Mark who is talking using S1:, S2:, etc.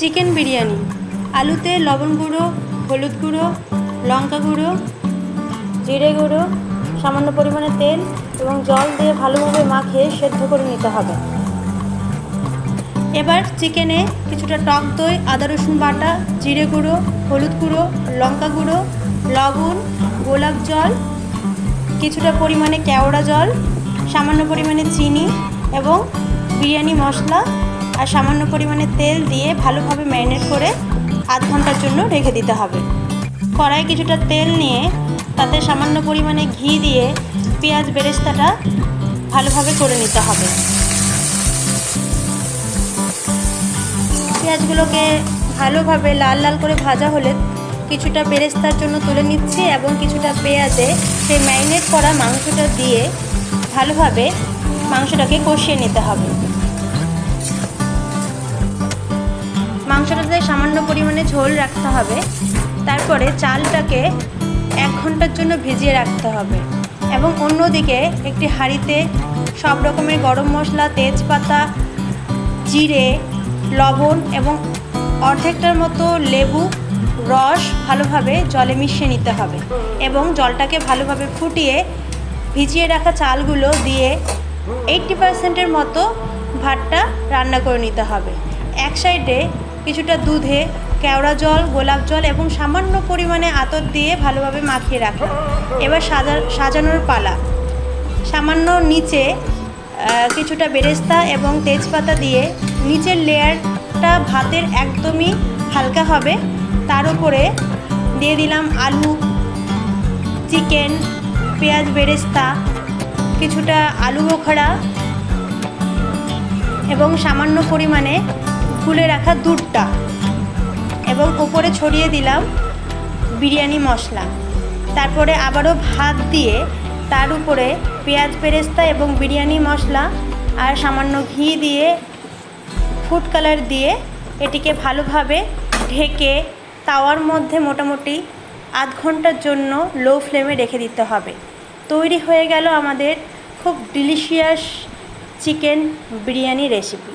S1: Chicken biryani, আলুতে লবণ গুঁড়ো, হলুদ গুঁড়ো, লঙ্কা গুঁড়ো, জিরে গুঁড়ো, সামান্য পরিমাণে তেল এবং জল দিয়ে ভালোভাবে মাখিয়ে সেদ্ধ করে নিতে হবে। এবার চিকেনে কিছুটা টক দই, আদা রসুন বাটা, জিরে গুঁড়ো, হলুদ গুঁড়ো, লঙ্কা গুঁড়ো, লবণ, গোলাপ জল, কিছুটা পরিমাণে কেওড়া জল, সামান্য পরিমাণে চিনি এবং বিরিয়ানি মশলা আর সামান্য পরিমাণে তেল দিয়ে ভালোভাবে ম্যারিনেট করে আধ ঘণ্টার জন্য রেখে দিতে হবে। কড়াই কিছুটা তেল নিয়ে তাতে সামান্য পরিমাণে ঘি দিয়ে পেঁয়াজ বেরেস্তাটা ভালোভাবে করে নিতে হবে। পেঁয়াজগুলোকে ভালোভাবে লাল লাল করে ভাজা হলে কিছুটা বেরেস্তার জন্য তুলে নিচ্ছি এবং কিছুটা পেঁয়াজে সেই ম্যারিনেট করা মাংসটা দিয়ে ভালোভাবে মাংসটাকে কষিয়ে নিতে হবে। মাংসটাতে সামান্য পরিমাণে ঝোল রাখতে হবে, তারপরে চালটাকে এক ঘণ্টার জন্য ভিজিয়ে রাখতে হবে এবং অন্যদিকে একটি হাঁড়িতে সব রকমের গরম মশলা, তেজপাতা, জিরে, লবণ এবং অর্ধেকটার মতো লেবু, রস ভালোভাবে জলে মিশিয়ে নিতে হবে এবং জলটাকে ভালোভাবে ফুটিয়ে ভিজিয়ে রাখা চালগুলো দিয়ে এইট্টি পার্সেন্টের মতো ভাতটা রান্না করে নিতে হবে। এক সাইডে কিছুটা দুধে, কেওড়া জল, গোলাপ জল এবং সামান্য পরিমাণে আতর দিয়ে ভালোভাবে মাখিয়ে রাখা। এবার সাজা, সাজানোর পালা। সামান্য নিচে কিছুটা বেরেস্তা এবং তেজপাতা দিয়ে নিচের লেয়ারটা ভাতের একদমই হালকা হবে। তার উপরে দিয়ে দিলাম আলু, চিকেন, পেঁয়াজ বেরেস্তা, কিছুটা আলু বোখরা এবং সামান্য পরিমাণে গুলে রাখা দুধটা। এবং ওপরে ছড়িয়ে দিলাম বিরিয়ানি মশলা। তারপরে আবারও ভাত দিয়ে তার উপরে পেঁয়াজ বেরেস্তা এবং বিরিয়ানি মশলা আর সামান্য ঘি দিয়ে ফুড কালার দিয়ে এটিকে ভালোভাবে ঢেকে তাওয়ার মধ্যে মোটামুটি আধ ঘণ্টার জন্য লো ফ্লেমে রেখে দিতে হবে। তৈরি হয়ে গেল আমাদের খুব ডিলিশিয়াস চিকেন বিরিয়ানি রেসিপি।